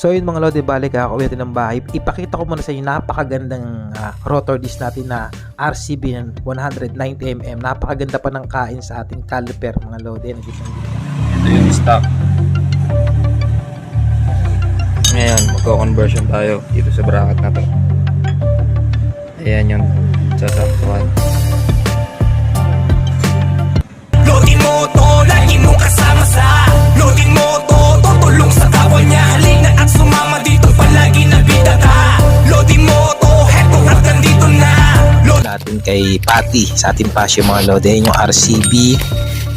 So yun mga lodi, balik ako uwi ng bahay. Ipakita ko muna sa inyo napakagandang ah, rotor disc natin na RCB ng 190mm. Napakaganda pa ng kain sa ating caliper mga lodi. Ng Ito yung stock. Ngayon, magko-conversion tayo dito sa bracket na to. Ayan yung sasaktuhan. Kay Patty sa ating pasyo mga lodi. Ayan yung RCB.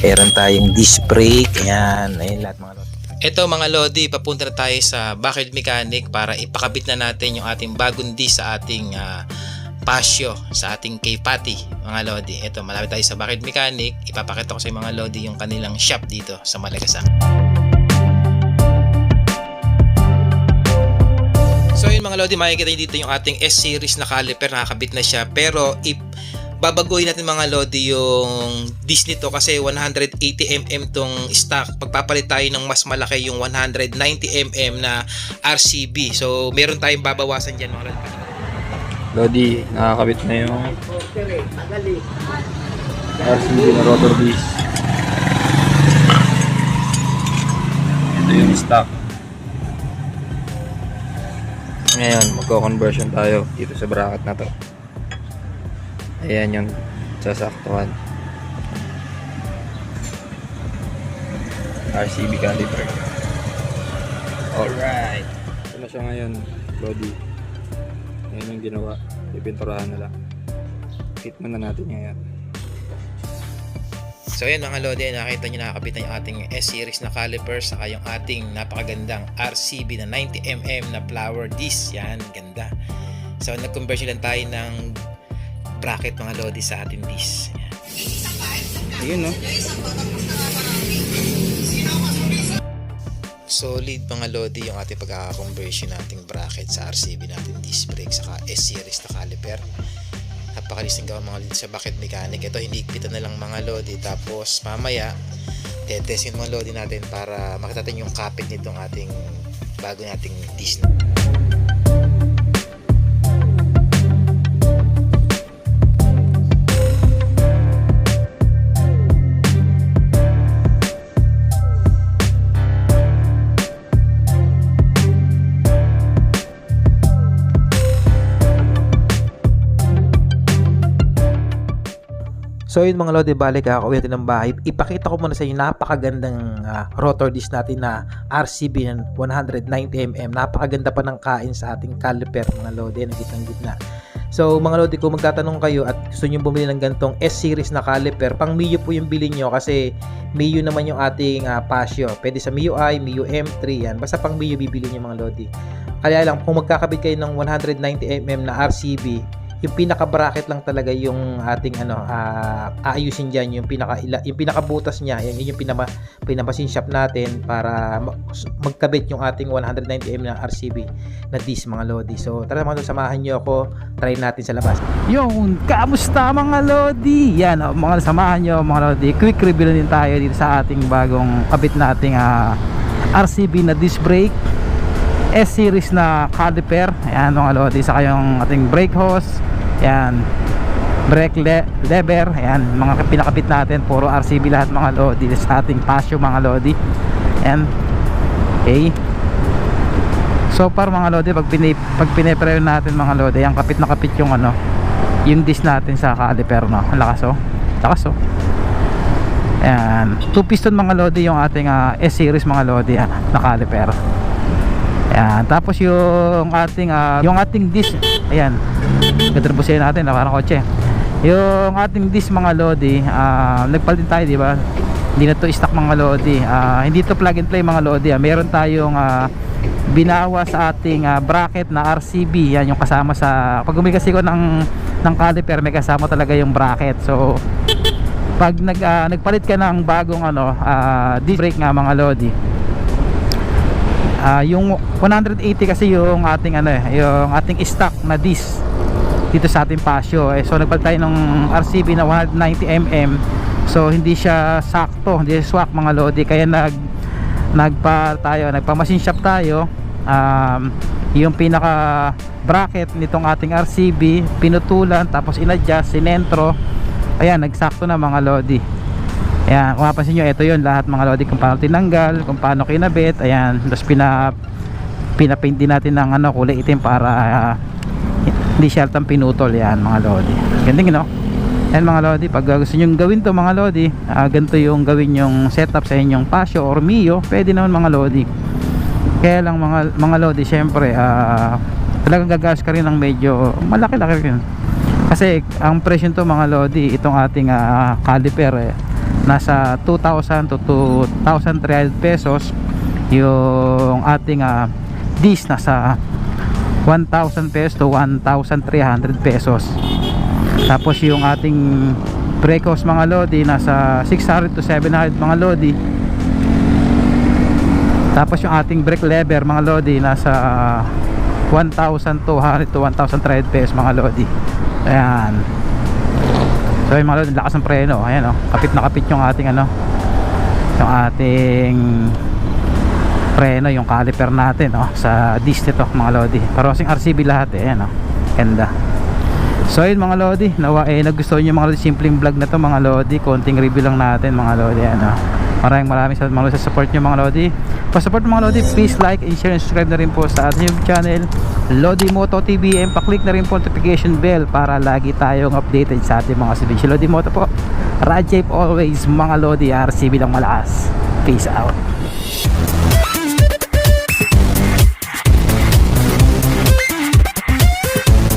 Meron tayong disc brake. Ayan. Ayan lahat mga lodi. Ito mga lodi, papunta na tayo sa Bakid Mechanic para ipakabit na natin yung ating bagong disc sa ating ah, pasyo sa ating kay Patty mga lodi. Ito, malapit tayo sa Bakid Mechanic. Ipapakita ko sa mga lodi yung kanilang shop dito sa Malagasak. So yun mga Lodi, makikita nyo dito yung ating S-series na caliper, nakakabit na siya. Pero if babaguhin natin mga Lodi yung disc nito kasi 180mm tong stock. Pagpapalit tayo ng mas malaki yung 190mm na RCB. So meron tayong babawasan dyan mga Lodi. Lodi, nakakabit na yung RCB na rotor disc. Ito yung stock. Ngayon, magko-conversion tayo dito sa bracket na to. Ayan yung sasaktuhan. RCB caliper. Alright. Ito na siya ngayon, Lodi. Ayan yung ginawa. Ipinturahan na lang. Hit muna natin ngayon. So yan mga Lodi, nakita nyo nakakabit na yung ating S-series na caliper saka yung ating napakagandang RCB na 90mm na flower disc. Yan, ganda. So nag-conversion lang tayo ng bracket mga Lodi sa ating disc. Yan. Ayun no. Solid mga Lodi yung ating pagkaka-conversion nating bracket sa RCB natin disc brake saka S-series na caliper. Napakalis ng gawa mga Lodi sa bucket mechanic. Ito hinigpitan na lang mga Lodi tapos mamaya tetestin mga Lodi natin para makita natin yung kapit nitong ating bago nating disc. So yun mga Lodi, balik ako uwi ng bahay. Ipakita ko muna sa inyo napakagandang ah, rotor disc natin na RCB ng 190mm. Napakaganda pa ng kain sa ating caliper mga Lodi na gitnang gitna. So mga Lodi, kung magtatanong kayo at gusto nyo bumili ng ganitong S-series na caliper, pang Mio po yung bilhin nyo kasi Mio naman yung ating ah, Pasio. Pwede sa Mio I, Mio M3 yan. Basta pang Mio bibili nyo mga Lodi. Kaya lang, kung magkakabit kayo ng 190mm na RCB, yung pinaka bracket lang talaga yung ating ano ah, aayusin diyan yung pinaka yung pinaka butas niya yan yun yung pinama pinamasin shop natin para ma- magkabit yung ating 190mm na RCB na disc mga lodi so tara mga lodi, samahan niyo ako try natin sa labas Yung, kamusta mga Lodi? Yan, oh, mga samahan nyo mga Lodi. Quick review din tayo dito sa ating bagong kabit nating ah, RCB na disc brake. S-series na caliper. Ayan mga Lodi. Saka yung ating brake hose. Ayan. Brake le- lever. Ayan, mga pinakabit natin. Puro RCB lahat mga Lodi. Sa ating pasyo mga Lodi. Ayan. Okay. So far mga lodi pag pinip pag pinipreo natin mga lodi, ang kapit na kapit yung ano, yung disc natin sa caliper no. Ang lakas oh. Lakas oh. Ayan. Two piston mga lodi yung ating ah, S-series mga lodi ah, na caliper. Ayan. Tapos yung ating ah, yung ating disc, ayan. Gadrebusin natin na parang kotse. Yung ating disc mga lodi, ah, nagpalit tayo, di ba? Hindi na to stock mga lodi. Ah, hindi to plug and play mga lodi. Ah. Meron tayong ah, binawa sa ating ah, bracket na RCB. Yan yung kasama sa pag umigas ko ng ng caliper, may kasama talaga yung bracket. So pag nag ah, nagpalit ka ng bagong ano, ah, disc brake nga mga lodi. Ah, yung 180 kasi yung ating ano eh, yung ating stock na disc dito sa ating pasyo eh, so nagpalit tayo ng RCB na 190mm so hindi siya sakto hindi siya swak mga lodi. Kaya nag nagpa tayo nagpa machine shop tayo. Um, yung pinaka bracket nitong ating RCB pinutulan tapos inadjust sinentro. Ayan nagsakto na mga lodi ayan kung mapansin nyo ito yun lahat mga lodi kung paano tinanggal kung paano kinabit ayan tapos pina pinapaint din natin ng ano kulay itim para ah, hindi siya altang pinutol yan mga lodi gandang no Ayan mga lodi, pag uh, gusto nyo gawin to mga lodi, ah, ganito yung gawin yung setup sa inyong Pasio or Mio, pwede naman mga lodi. Kaya lang mga, mga lodi, syempre, ah, talagang gagas ka rin ng medyo malaki-laki rin. Kasi ang presyo to mga lodi, itong ating ah, caliper, eh, nasa 2,000 to 2,300 pesos. Yung ating uh, disc nasa 1,000 pesos to 1,300 pesos. Tapos yung ating hose mga lodi nasa 600 to 700 mga lodi. Tapos yung ating brake lever mga lodi nasa 1,200 to 1,300 pesos mga lodi. Ayan so yung mga lodi lakas ng preno. Ayan o kapit na kapit yung ating ano yung ating preno yung caliper natin oh, sa disc nito mga lodi. Pero kasing RCB lahat eh. Ayan oh. ganda. So ayun mga Lodi, nawa eh nagustuhan niyo mga Lodi simpleng vlog na to mga Lodi, konting review lang natin mga Lodi. Ano. Maraming maraming salamat mga Lodi sa support niyo mga Lodi. Pa-support mga Lodi, please like and share and subscribe na rin po sa ating YouTube channel Lodi Moto TV and pa-click na rin po notification bell para lagi tayong updated sa ating mga video. Lodi Moto po. Safe always mga Lodi, RCB lang malakas. Peace out.